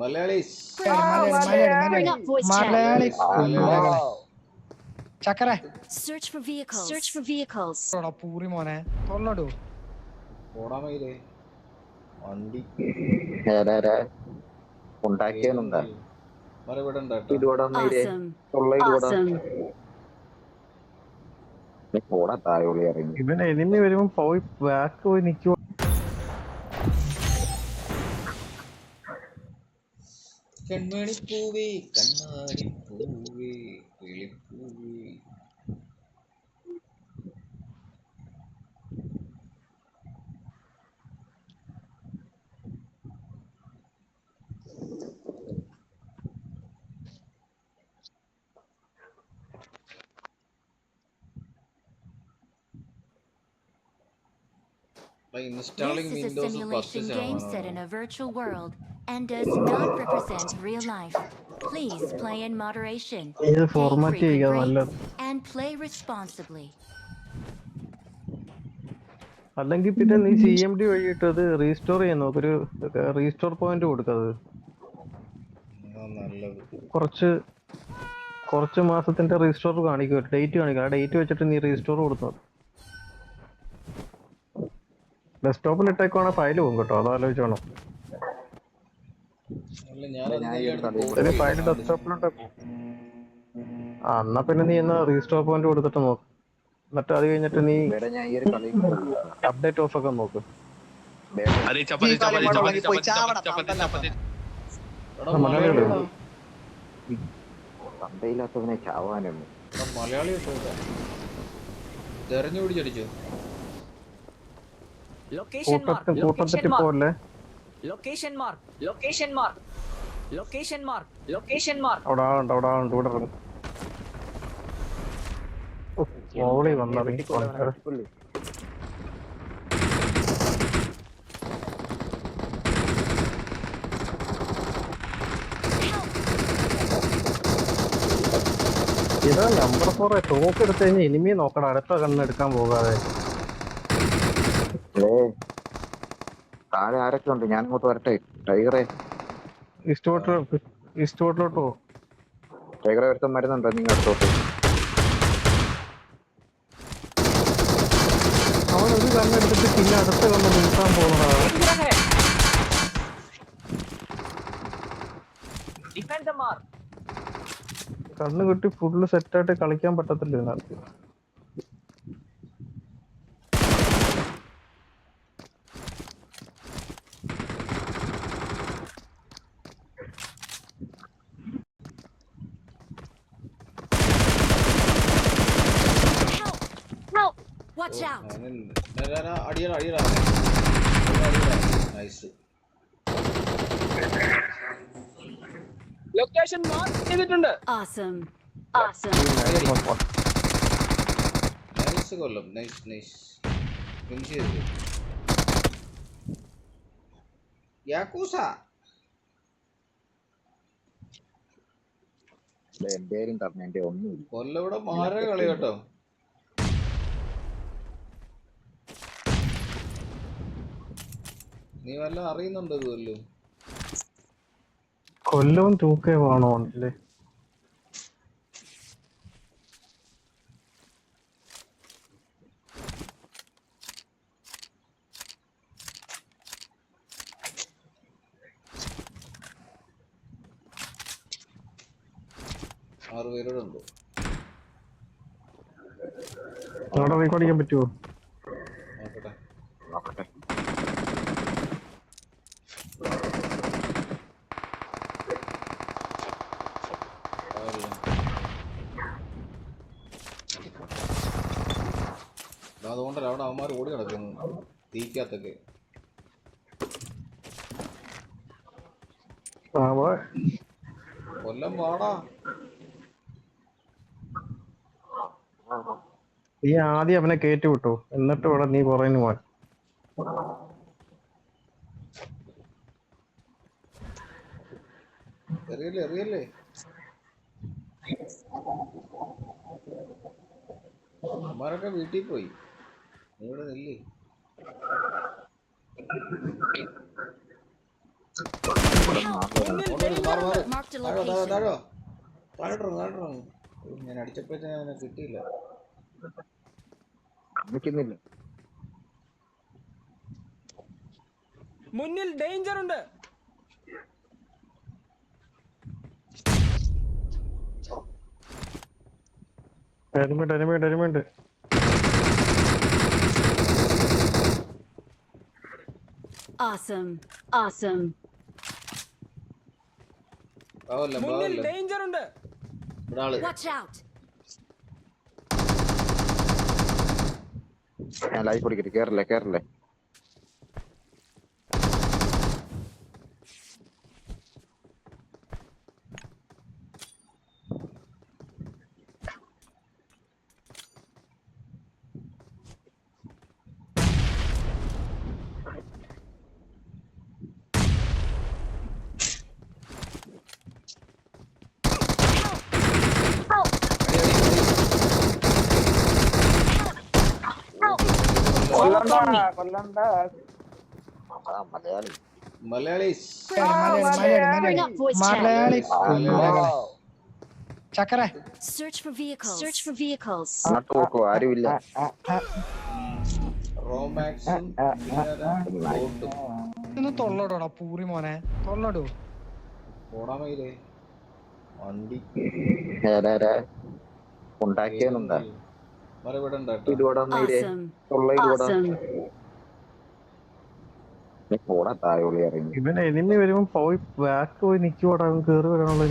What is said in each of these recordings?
മലയാളീസ്. ചക്കര. Search for vehicles. Search for vehicles. Puri മോനെ. തൊള്ളടു വണ്ടി. തൊള്ള ഇറങ്ങി. ഇവൻ എനിമി വരുമ്പോ പോയി ബാക്ക് പോയി கண்மணி பூவே கண்ணாடி பூவே installing this is a simulation game set in a virtual world. And does not represent real life. Please play in moderation. ഇത് ഫോർമാറ്റ് ചെയ്യുക നല്ലത് And play responsibly. അല്ലെങ്കിൽ പിന്നെ നീ സി എം ഡി വഴിയിട്ട് അത് റീസ്റ്റോർ ചെയ്യാൻ നോക്ക് ഒരു റീസ്റ്റോർ പോയിന്റ് കൊടുക്കത്. കുറച്ച് കുറച്ച് മാസത്തിന്റെ റീസ്റ്റോർ കാണിക്കും. ഡേറ്റ് കാണിക്കും. ആ ഡേറ്റ് വെച്ചിട്ട് നീ റീസ്റ്റോർ കൊടുത്തു. ഡെസ്ക്ടോപ്പിൽ ഇട്ടേക്കുവാണെങ്കിൽ ഫയൽ പോകും കേട്ടോ. അത് ആലോചിച്ചോണം അല്ല ഞാൻ ഞാൻ അതിനെ ഈ ഒരു എടുത്ത് കളി port ചെയ്ത് ഫയൽ ഡെസ്ക്ടോപ്പിലുണ്ട് ആ എന്നാ പിന്നെ നീ എന്നാ റീസ്റ്റോർ പോയിന്റ് കൊടുത്തിട്ട് നോക്ക്. എന്നിട്ട് അത് കഴിഞ്ഞിട്ട് നീ അപ്ഡേറ്റ് ഓഫ് ഒക്കെ നോക്ക്. തന്തയില്ലാത്തവനെ ചാവാനൊന്നും മലയാളി കേട്ടോ തെരഞ്ഞു പിടിച്ചടിച്ചോ. കൂട്ടത്തിൽ പോലെ Location mark location mark location mark location mark അവിടെ ആളുണ്ട് അവിടെ ആളുണ്ട് ഇവിടെ ഇറങ്ങും. മോളി വന്നിറങ്ങി ഇതാ നമ്പർ ഫോർ ടോക്ക് എടുത്തു കഴിഞ്ഞാൽ ഇനിമി നോക്കണം അടുത്ത കണ്ണെടുക്കാൻ പോകാതെ. താഴെ ആരൊക്കെ ഉണ്ട്? ഞാൻ അങ്ങോട്ട് വരട്ടെ. ടൈഗറെ. പോ. ടൈഗറെ ഒരുത്തം മരുന്നുണ്ടോ നിങ്ങൾ അടുത്തോട്ട്. അവൻ ഒരു കണ്ണ് പിന്നെ അടുത്ത നിൽക്കാൻ പോകുന്നതാണ്. കണ്ണ് കിട്ടി ഫുള്ള് സെറ്റായിട്ട് കളിക്കാൻ പറ്റത്തില്ല ഇതിനകത്ത്. അടിയടാ അടിയടാ. നൈസ് ലൊക്കേഷൻ മാർക്ക് ചെയ്തിട്ടുണ്ട്. ആസം ആസം നൈസ് കൊല്ലം. നൈസ് നൈസ് ഫിനിഷ് ചെയ്തു. യാക്കൂസ. എന്റെ ഒന്നുമില്ല കൊല്ലം ഇവിടെ മാര കളി കേട്ടോ. നീ വല്ല അറിയുന്നുണ്ടോ ഇത് കൊല്ലും? കൊല്ലവും തൂക്കേ വേണോ അല്ലേ? ആറ് പേരോട് ഉണ്ട് അവിടെ റീകോർഡ് ചെയ്യാൻ പറ്റുമോ നോക്കട്ടെ നോക്കട്ടെ ആറില്ല. ദാ അതുകൊണ്ടല്ല അവിടെ അവന്മാർ ഓടി കിടക്കുന്നു തീക്കകത്തൊക്കെ ആ വാ. കൊല്ലം വാടാ. നീ ആദ്യം അവനെ കേറ്റി വിട്ടു. എന്നിട്ട് ഇവിടെ നീ പറയുന്നു പോവാൻ എറിയല്ലേ എറിയല്ലേ? അമ്മാരൊക്കെ വീട്ടിൽ പോയി. നീ ഇവിടെ നില്ലേ. ഞാൻ അടിച്ചപ്പോ അവനെ കിട്ടിയില്ല കാണിക്കുന്നില്ല മുന്നിൽ ഡേഞ്ചർ ഉണ്ട് element element element Awesome. Awesome. ബാവല്ലേ? ഡേഞ്ചർ ഉണ്ട്. ഞാൻ ലൈഫ് പിടിക്കട്ടെ. കേറില്ലേ കേറില്ലേ ആ, Malayali Malayalis Malayali Malayali Bring Malayali up voice chat. Malayali കുഞ്ഞുങ്ങളെ. ചക്കര. Search for vehicles. Search for vehicles. അങ്ങോട്ട് നോക്കുവോ ആരുമില്ല. റോമാക്സും ബോട്ടും ഒന്ന് തൊള്ളോടോടാ പൂറി മോനെ. തൊള്ളോടോ. ഓടാമയിലേ വണ്ടി. ഉണ്ടാക്കിയാലുണ്ടാ മര ഇവിടെ ഉണ്ട് കേട്ടോ ഇതുകൂടെ നേരെ Awesome. ഉള്ള ഇതുകൂടെ Awesome. നീ പോടാ താഴെ ഇറങ്ങി. ഇവൻ എനിമി വരുമ്പോ പോയി ബാക്ക് പോയി നിക്കുവാടാ അവൻ കേറി വരാനുള്ള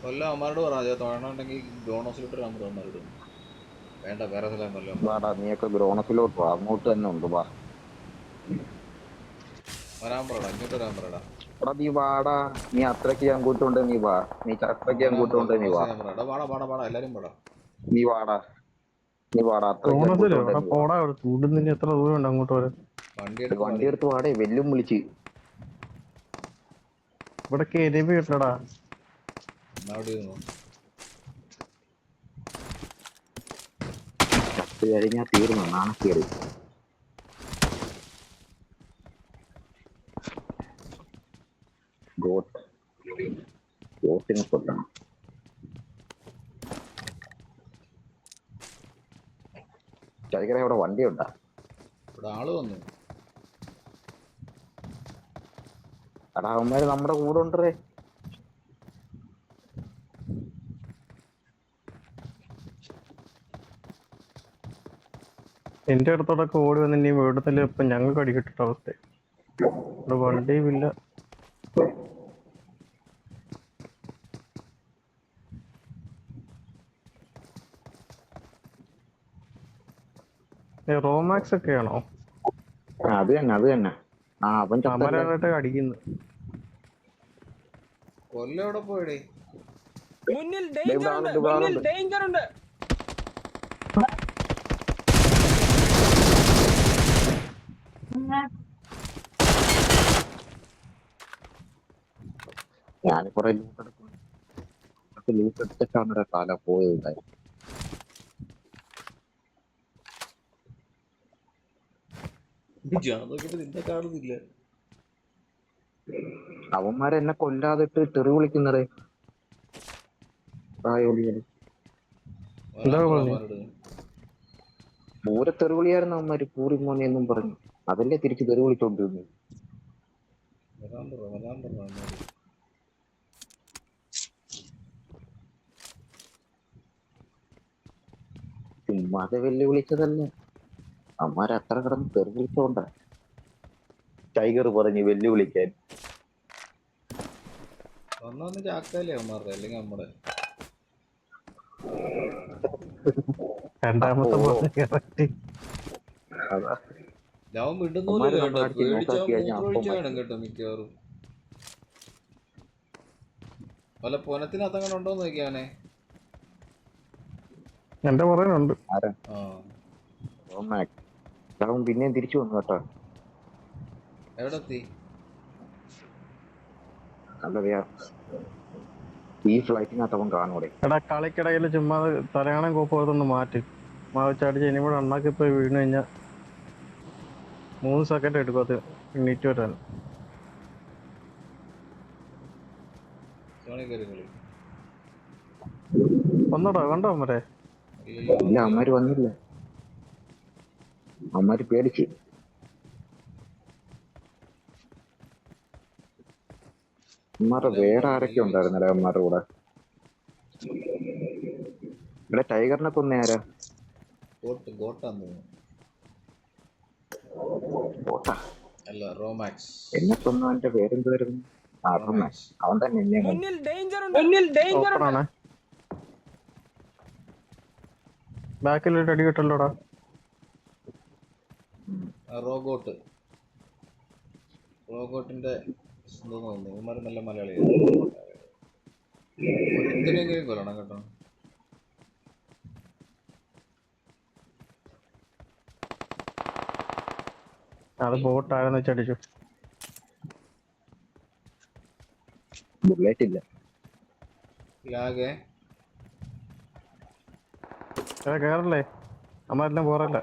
കൊല്ലം അമ്മാരോട് നമ്പർ അമ്മാരോട് വേണ്ട വേറെ സ്ഥലം കൊല്ലം വാടാ നീയൊക്കെ ഗ്രോണസിലോട്ട് വാ. അങ്ങോട്ട് തന്നെ ഉണ്ട് വാ. വരാൻ പറടാ ഇങ്ങോട്ട് വരാൻ പറടാ. എടാ നീ വാടാ. നീ അത്രയ്ക്ക് ഞാൻ കൂട്ടുണ്ട് നീ വാ. നീ അത്രയ്ക്ക് ഞാൻ കൂട്ടുണ്ട് നീ വാ. നീ വാടാ. നീ വാടാ എത്ര ദൂരം ഉണ്ട് അങ്ങോട്ട് വരെ വണ്ടി എടുത്ത് വാടേ വെല്ലും വിളിച്ച്. ഇവിടെ എനിമി കിട്ടടാ കഴിഞ്ഞാ തീർന്നു നാണക്കേട് ഗോട്ട് ഗോട്ടിനെ കൊല്ലണം ചതിക്കറ ഇവിടെ വണ്ടി ഉണ്ടാ ഇവിടെ ആൾ വന്നു. എടാ അവന്മാര് നമ്മുടെ കൂടെ ഉണ്ടേ എന്റെ അടുത്തോടൊക്കെ ഓടി വന്ന് ഇവിടുത്തെ ഇപ്പൊ ഞങ്ങൾക്ക് അടിക്കിട്ടിട്ട അവസ്ഥ ഇവിടെ വണ്ടിയും റോമാക്സ് ഒക്കെയാണോ അത് തന്നെ അത് തന്നെ. ആ അവൻ? അമരാനായിട്ട് അടിക്കുന്നു കൊല്ലം എവിടെ പോയടേ? മുന്നിൽ ഡേഞ്ചർ ഉണ്ട് മുന്നിൽ ഡേഞ്ചർ ഉണ്ട്. ഞാൻ കുറെ ലൂട്ട് എടുക്കും ലൂട്ട് എടുത്തിട്ടാണ് കാലം പോയത്. ഞാൻ നോക്കിയപ്പോ നിന്നെ കാണുന്നില്ല. അവന്മാരെ എന്നെ കൊല്ലാതിട്ട് തെറി വിളിക്കുന്നത്? എന്താ. പൂരെ തെറി വിളിയായിരുന്നു അവന്മാര്? പൂറി മോനെ എന്നും പറഞ്ഞു. അതല്ലേ തിരിച്ച് തെറി വിളിച്ചോണ്ടിരുന്നു. ചുമ്മാതെ വെല്ലുവിളിച്ചതല്ലേ? അവന്മാര് അത്ര കിടന്ന് തെറിവിളിച്ചോണ്ട? ടൈഗർ പറഞ്ഞു വെല്ലുവിളിക്കാൻ. അല്ലെങ്കിൽ നമ്മുടെ. രണ്ടാമത്തെ കേട്ടോ കേട്ടോ മിക്കവാറും. വല്ല പൊനത്തിനകത്തങ്ങനെ ഉണ്ടോന്ന് നോക്കിയാണേ എന്റെ ആരാ? റോമാക് അവൻ പിന്നെയും തിരിച്ചു വന്നു കേട്ടോ. എവിടെ എത്തി ഈ ഫ്ലൈറ്റിനകത്ത് അവൻ കാണൂടെ എടാ കളിക്കിടയിൽ ചുമ്മാ തലയാണം കോപ്പോർത്തൊന്ന് മാറ്റി. മാവച്ചാടിച്ച് ഇനി കൂടെ അണ്ണാക്കി പോയി വീണ് കഴിഞ്ഞാൽ മൂന്ന് സെക്കൻഡ് എടുക്കും അത് എണ്ണീറ്റ് വരാൻ. കയറി കണ്ടോ മരെ അമ്മര് ഇല്ല അമ്മമാര് വന്നില്ല. അമ്മമാര് പേടിച്ചു. അമ്മാരുടെ വേറെ ആരൊക്കെ ഉണ്ടായിരുന്നല്ലേ അമ്മാരുടെ കൂടെ? ഇവിടെ ടൈഗറിനെ കൊന്ന ആരാ? ഗോട്ട് ഗോട്ടാന്ന് അല്ല റോമാക്സ്. എന്നെ കൊന്നവന്റെ പേരെന്തായിരുന്നു ആ റോമാക്സ്. അവൻ തന്നെ എന്നെ ബാക്കിലൊരു അടി കിട്ടല്ലോടാ റോഗോട്ട് റോബോട്ടിന്റെ തോന്നുന്നു? ഇവന്മാർ നല്ല മലയാളിയാണ് എന്തിനെങ്കിലും കൊല്ലണം കേട്ടോ? അത് ബോട്ടാണെന്ന് വെച്ചടിച്ചു. ബുള്ളറ്റ് ഇല്ല ലാഗേ കേറല്ലേ? നമ്മളെല്ലാം പോറല്ല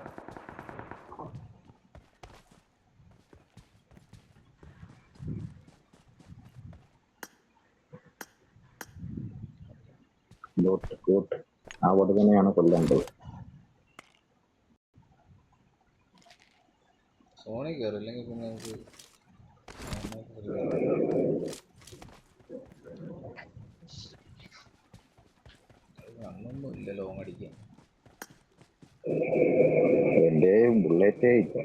ബോട്ട് ബോട്ട് ആ വോട്ട് തന്നെയാണ് കൊല്ലേണ്ടത്. സോണി കയറി അല്ലെങ്കിൽ പിന്നെ നമുക്ക് കണ്ണൊന്നും ഇല്ല ലോങ് അടിക്കാൻ. എന്റെ ബുള്ളറ്റേ ഇല്ല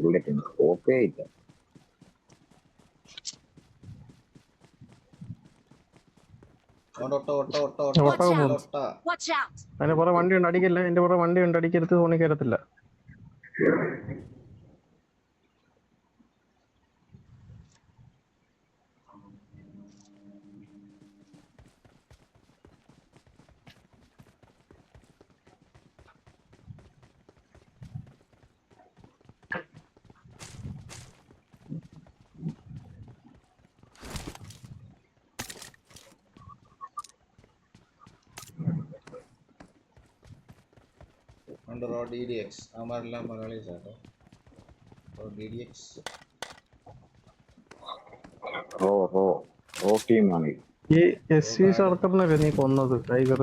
ബുള്ളറ്റ് സ്കോപ്പേ ഇല്ല അതിന്റെ പുറം വണ്ടി ഉണ്ട് അടിക്കില്ല. എന്റെ പുറം വണ്ടി ഉണ്ട് അടിക്കരുത് തോണി കയറത്തില്ല റോ ഡി ഡി എക്സ്. അവന്മാരെല്ലാം മലയാളീസ് ആട്ടോ RO D D X. RO RO RO ടീമാണ്. ഈ എസ് സി സർക്കറിനല്ലേ നീ കൊന്നത് ടൈഗർ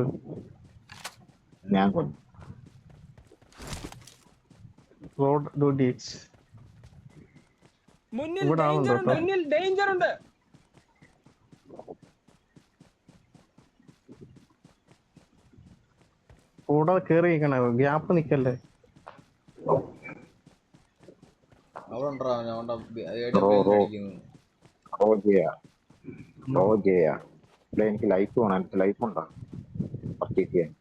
ഞാൻ കൊന്നു റോഡ് ഡ്യൂട്ടീസ് മുന്നിൽ ഇവിടെ മുന്നിൽ ഡേഞ്ചർ ഉണ്ട് കേട്ടോ. മുന്നിൽ ഡേഞ്ചർ ഉണ്ട് കൂടെ കേറി നിക്കണേ ഗ്യാപ്പ് നിക്കല്ലേ? എനിക്ക് ലൈഫ് വേണം. എനിക്ക് ലൈഫ് ഉണ്ടോ? പർച്ചേസ് ചെയ്യാൻ.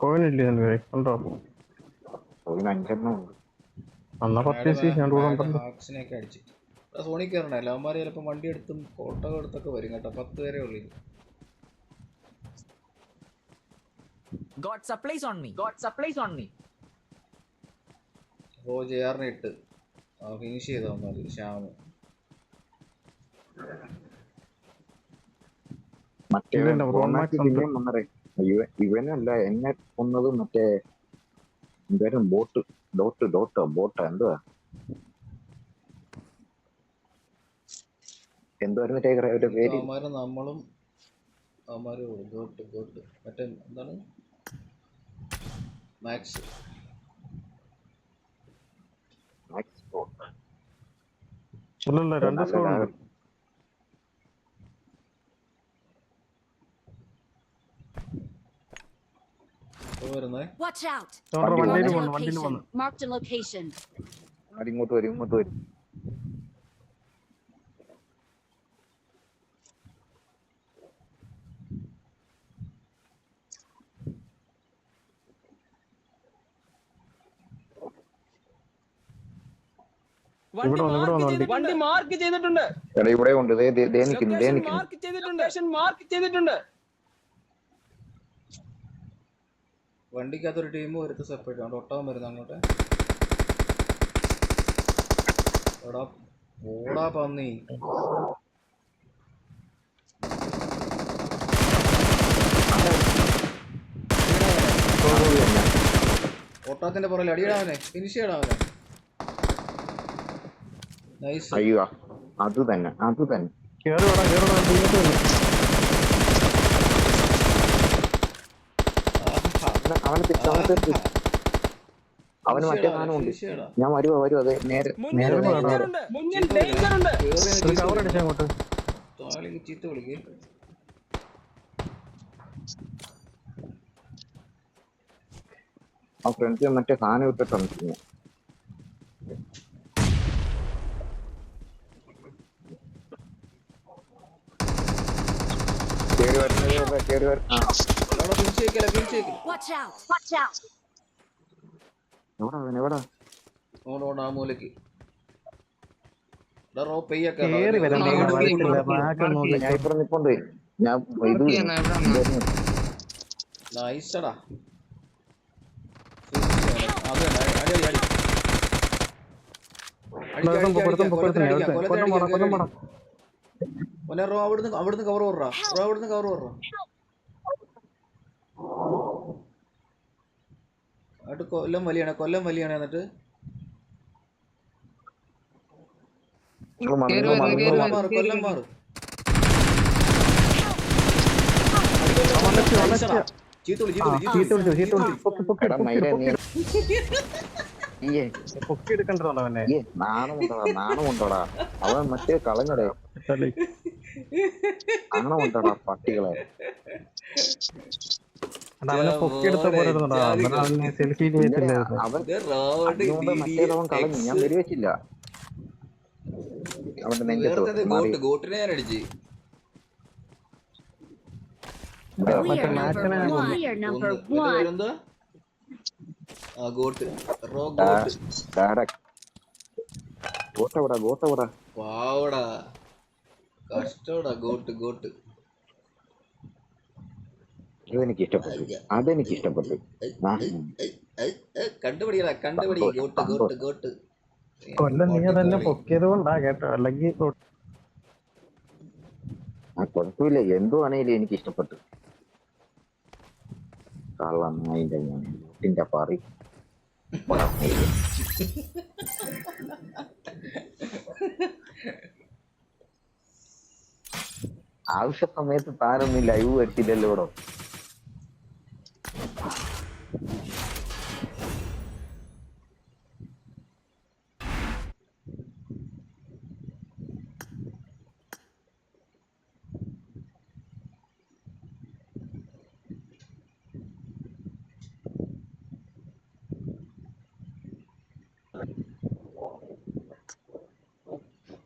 കോയിനില്ലേ നിന്റെ ഉണ്ടോ? ഒരു അഞ്ചെണ്ണം ഉണ്ട്. എന്നാ പർച്ചേസ് ഞാൻ കൂടെ ഉണ്ടല്ലോ. അവന്മാർ ചിലപ്പോൾ വണ്ടി എടുത്തും ഫോട്ടോ എടുത്തൊക്കെ വരും കേട്ടോ. പത്ത് പേരെ ഉള്ളു J supplies on finish god supplies on മറ്റേ ഇവന്റെ ജെആറിനെ ഇട്ട്. ഫിനിഷ് ചെയ്തോ മതി ഇവ ഇവനല്ല എന്നെ കൊന്നത് മറ്റേ എന്തായാലും ബോട്ട് ഡോട്ട് ഡോട്ട് ബോട്ട് എന്തുവാ? എന്തുവായിരുന്നു ടൈഗർ അവരുടെ പേര്? അവന്മാര് നമ്മളും അവന്മാര് ഗോട്ട് ഗോട്ട് മറ്റേ എന്താണ്? മാക്സ് മാക്സ് ബോട്ട് ഇല്ലല്ല രണ്ട് സ്കോഡ് ഉണ്ട് വരുന്നേ Watch out! അവരുടെ വണ്ടി വണ്ടിയിൽ Marked a പോന്നു വണ്ടിയിൽ പോന്നു location. Marked a location. ഇങ്ങോട്ട് വരും ഇങ്ങോട്ട് വരും വണ്ടി മാർക്ക് ചെയ്തിട്ടുണ്ട്. ഇവിടെ ഉണ്ട്. മാർക്ക് ചെയ്തിട്ടുണ്ട്. മാർക്ക് ചെയ്തിട്ടുണ്ട്. വണ്ടിക്കകത്തൊരു ടീം വരുത്ത സെപ്പറേറ്റ് ഉണ്ട് ഒട്ടാൻ വരുന്ന അങ്ങോട്ട്. എടാ ഓടാ പന്നി. ഒട്ടാത്തിന്റെ പുറകിൽ അടിയിടാവനെ ഫിനിഷ് ചെയ്യടാവനെ അയ്യോ അത് തന്നെ അത് തന്നെ. കേറി വേണം കേറി വേണം ഇങ്ങോട്ട് വന്നു അവനെ- അവനെ അവനെ തിരിച്ച് അവന് മറ്റേ സാധനമുണ്ട് ഞാൻ വരുവോ വരുവോ അതെ നേരെ കവർ അടിച്ചാ അങ്ങോട്ട്. ആ ഫ്രണ്ട്സ് മറ്റേ സാധനം ഇട്ടിട്ടുണ്ട് പിന്നെ. കേറി വരുന്നത് കേറി വര ആ അവിടെ ഫിനിഷ് ചെയ്യിക്കല ഫിനിഷ് ചെയ്യിക്കല Watch out! എവിടാ അവൻ എവിടാ മൂലക്ക് കേറി വരാൻ ബാക്ക് നോക്കി ഞാൻ ഇപ്പുറം നിപ്പുണ്ട് ഞാൻ ഇത് ചെയ്യാനാ, എവിടാണ്? വരുന്നു. നൈസടാ അത് തന്നെ, അടി അടി കവർ പൊക്കത്തും പൊക്കത്തും പൊക്കത്തും കൊല്ലം പോടാ കൊല്ലം പോടാ ഒന്നെ റോ അവിടുന്ന് അവിടുന്ന് കവർ പറ റോ അവിടുന്ന് കവർ പറ എന്നിട്ട് കൊല്ലം വലിയാണ് കൊല്ലം വലിയാണ് എന്നിട്ട്? കൊല്ലം. മാറ് നാണമുണ്ടോടാ അവൻ മറ്റേ കളഞ്ഞടേ. നാണമുണ്ടോടാ പട്ടികളെ. അവനെ പൊക്കി എടുത്ത പോലെ അവനെ സെൽഫി ഞാൻ വെടിവെച്ചില്ല. അവന്റെ നെഞ്ചത്ത് മാറി. ഗോട്ട് ഗോട്ടിനെ ഞാൻ അടിച്ച്. ഇവിടെ We കഷ്ടോടാ ഗോട്ട്. number മാച്ചിനെ one. We are number ഒന്ന്. ഇതിന്റെ one. പേരെന്താ ആ ഗോട്ട് റോ ഗോട്ട് ഡയറക്റ്റ് ഗോട്ടവിടാ ഗോട്ടവിടാ പാവടാ കഷ്ടോടാ ഗോട്ട് ഗോട്ട് അതെനിക്ക് ഇഷ്ടപ്പെട്ടു അതെനിക്ക് ഇഷ്ടപ്പെട്ടു ആ, കണ്ടുപിടിക്കടാ കണ്ടുപിടി. Goat goat goat. കൊല്ലം നീ തന്നെ പൊക്കിയത് കൊണ്ടാ കേട്ടോ. അല്ലെങ്കിൽ ആ കുഴപ്പമില്ല. എന്തുവാണേലും എനിക്ക് ഇഷ്ടപ്പെട്ടു കള്ളം നായിന്റെ ഞാൻ. കുട്ടിന്റെ പറി. ആവശ്യ സമയത്ത് താനൊന്നും ലൈവ് വരുത്തില്ലല്ലോ ഇവിടെ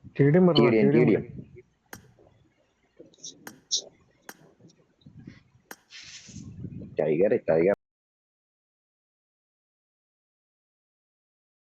സ്റ്റേഡിയം പറഞ്ഞു T D M tiger tiger